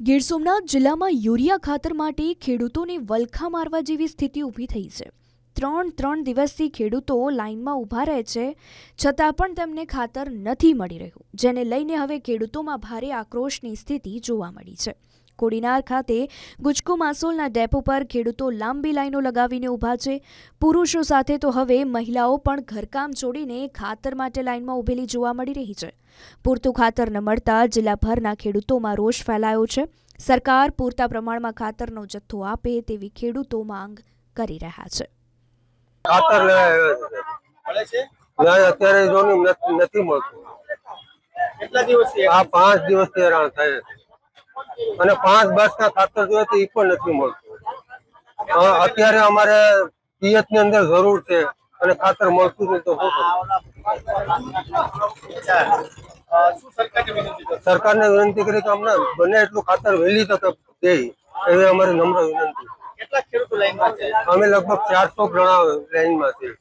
ગીર સોમનાથ જિલ્લામાં યુરિયા ખાતર માટે ખેડૂતોને વલખા મારવા જેવી સ્થિતિ ઊભી થઈ છે. ત્રણ ત્રણ દિવસથી ખેડૂતો લાઇનમાં ઊભા રહે છે, છતાં પણ તેમને ખાતર નથી મળી રહ્યું, જેને લઈને હવે ખેડૂતોમાં ભારે આક્રોશની સ્થિતિ જોવા મળી છે. કોડીનાર ખાતે ગુજકો માસોલના ડેપો પર ખેડૂતો લાંબી લાઈનો લગાવીને ઊભા છે. પુરુષો સાથે તો હવે મહિલાઓ પણ ઘરકામ છોડીને ખાતર માટે લાઇનમાં ઊભેલી જોવા મળી રહી છે. પૂરતું ખાતર ન મળતા જિલ્લાભરના ખેડૂતોમાં રોષ ફેલાયો છે. સરકાર પૂરતા પ્રમાણમાં ખાતરનો જથ્થો આપે તેવી ખેડૂતો માંગ કરી રહ્યા છે. ખાતર અત્યારે નથી નથી મળતું. કેટલા દિવસથી આ પાંચ દિવસથી હેરાન થાય છે. અને પાંચ બસના ખાતર જોઈએ તો એ પણ નથી મળતું. અત્યારે અમારે પિયતની અંદર જરૂર છે અને ખાતર મળતું નહીં તો સરકારને વિનંતી કરી કે અમને બને એટલું ખાતર વહેલી તકે દે. એવી અમારી નમ્ર વિનંતી. અમે લગભગ ચારસો જણા લાઈનમાં છીએ.